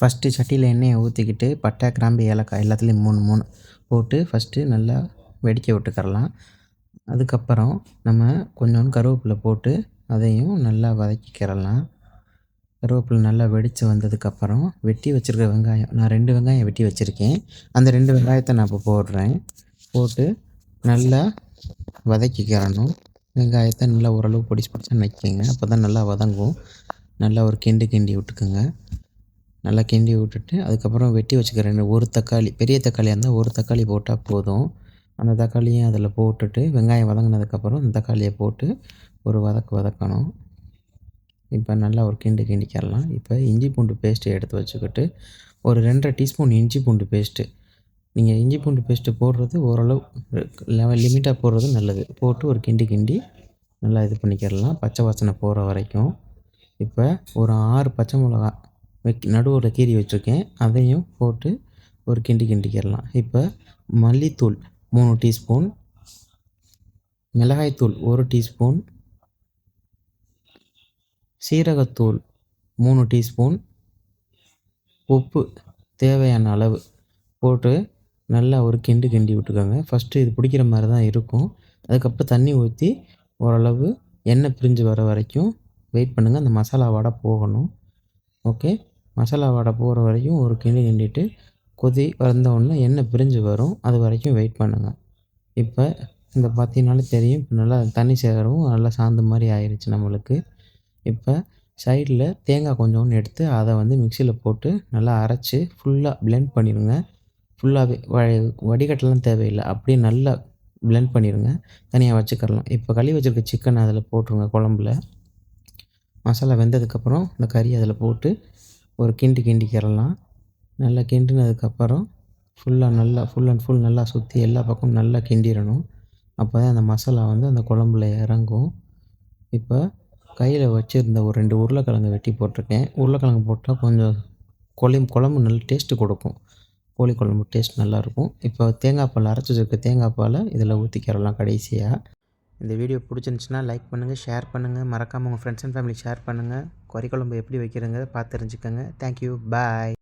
First சட்டியில் எண்ணெயை ஊற்றிக்கிட்டு பட்டை கிராம்பு ஏலக்காய் எல்லாத்துலேயும் மூணு மூணு போட்டு ஃபஸ்ட்டு நல்லா வெடிக்க விட்டுக்கரலாம் அதுக்கப்புறம் நம்ம கொஞ்சோண்டு கருவேப்பிலை போட்டு அதையும் நல்லா வதக்கிக்கிறலாம் கருவேப்பிலை நல்லா வெடித்து வந்ததுக்கப்புறம் வெட்டி வச்சுருக்க வெங்காயம் நான் ரெண்டு வெங்காயம் வெட்டி வச்சுருக்கேன். அந்த ரெண்டு வெங்காயத்தை நான் இப்போ போடுறேன். போட்டு நல்லா வதக்கிக்கிறணும் வெங்காயத்தை நல்லா ஓரளவு பொடிச்சு பிடிச்சா நிற்கிங்க அப்போ தான் நல்லா வதங்கும். நல்லா ஒரு கிண்டு கிண்டி விட்டுக்குங்க. நல்லா கிண்டி விட்டுட்டு அதுக்கப்புறம் வெட்டி வச்சுக்க ரெண்டு ஒரு தக்காளி பெரிய தக்காளியாக இருந்தால் ஒரு தக்காளி போட்டால் போதும். அந்த தக்காளியும் அதில் போட்டுட்டு வெங்காயம் வதங்கினதுக்கப்புறம் அந்த தக்காளியை போட்டு ஒரு வதக்கு வதக்கணும். இப்போ நல்லா ஒரு கிண்டு கிண்டிக்கிறலாம் இப்போ இஞ்சி பூண்டு பேஸ்ட்டு எடுத்து வச்சுக்கிட்டு ஒரு ரெண்டரை டீஸ்பூன் இஞ்சி பூண்டு பேஸ்ட்டு நீங்கள் இஞ்சி பூண்டு பேஸ்ட்டு போடுறது ஓரளவு லெவல் லிமிட்டாக போடுறது நல்லது. போட்டு ஒரு கிண்டி கிண்டி நல்லா இது பண்ணிக்கிடலாம் பச்சை வாசனை போகிற வரைக்கும். இப்போ ஒரு ஆறு பச்சை மிளகா வைக் நடுவில் கீறி வச்சுருக்கேன். அதையும் போட்டு ஒரு கிண்டி கிண்டிக்கிடலாம். இப்போ மல்லித்தூள் மூணு டீஸ்பூன் மிளகாய்த்தூள் ஒரு டீஸ்பூன் சீரகத்தூள் மூணு டீஸ்பூன் உப்பு தேவையான அளவு போட்டு நல்லா ஒரு கிண்டு கிண்டி விட்டுக்கோங்க. ஃபஸ்ட்டு இது பிடிக்கிற மாதிரி தான் இருக்கும். அதுக்கப்புறம் தண்ணி ஊற்றி ஓரளவு எண்ணெய் பிரிஞ்சு வர வரைக்கும் வெயிட் பண்ணுங்கள் அந்த மசாலா வடை போகணும். ஓகே மசாலா வடை போகிற வரைக்கும் ஒரு கிண்டி கிண்டிட்டு கொதி வந்தவுடனே எண்ணெய் பிரிஞ்சு வரும். அது வரைக்கும் வெயிட் பண்ணுங்கள் இப்போ இந்த பார்த்தீங்கனாலே தெரியும். இப்போ நல்லா தண்ணி சேரவும் நல்லா சாந்து மாதிரி ஆயிடுச்சு நம்மளுக்கு. இப்போ சைடில் தேங்காய் கொஞ்சோண்டு எடுத்து அதை வந்து மிக்சியில் போட்டு நல்லா அரைச்சி ஃபுல்லாக பிளெண்ட் பண்ணிடுங்க ஃபுல்லாகவே வ வடிகட்டலாம் தேவையில்லை. அப்படியே நல்லா பிளெண்ட் பண்ணிடுங்க தனியாக வச்சுக்கிறலாம். இப்போ கழுவி வச்சுருக்க சிக்கன் அதில் போட்டுருங்க குழம்புல. மசாலா வெந்ததுக்கப்புறம் இந்த கறி அதில் போட்டு ஒரு கிண்டு கிண்டிக்கிறலாம் நல்லா கிண்டினதுக்கப்புறம் ஃபுல்லாக நல்லா ஃபுல் அண்ட் ஃபுல் நல்லா சுற்றி எல்லா பக்கமும் நல்லா கிண்டிடணும். அப்போ தான் அந்த மசாலா வந்து அந்த குழம்புல இறங்கும். இப்போ கையில் வச்சுருந்த ஒரு ரெண்டு உருளைக்கிழங்கு வெட்டி போட்டிருக்கேன். உருளைக்கிழங்கு போட்டால் கொஞ்சம் குழம்பு குழம்பு நல்ல டேஸ்ட்டு கொடுக்கும். கோழி குழம்பு டேஸ்ட் நல்லாயிருக்கும். இப்போ தேங்காய் பால் அரைச்சி வச்சுருக்க தேங்காய் பாலை இதில் ஊற்றிக்கிறலாம் கடைசியாக இந்த வீடியோ பிடிச்சிருந்துச்சின்னா லைக் பண்ணுங்கள் ஷேர் பண்ணுங்கள் மறக்காமல் உங்கள் ஃப்ரெண்ட்ஸ் அண்ட் ஃபேமிலி ஷேர் பண்ணுங்கள் கறிக்குழம்பு எப்படி வைக்கிறேங்கிறத பார்த்து தெரிஞ்சுக்கோங்க. Thank you bye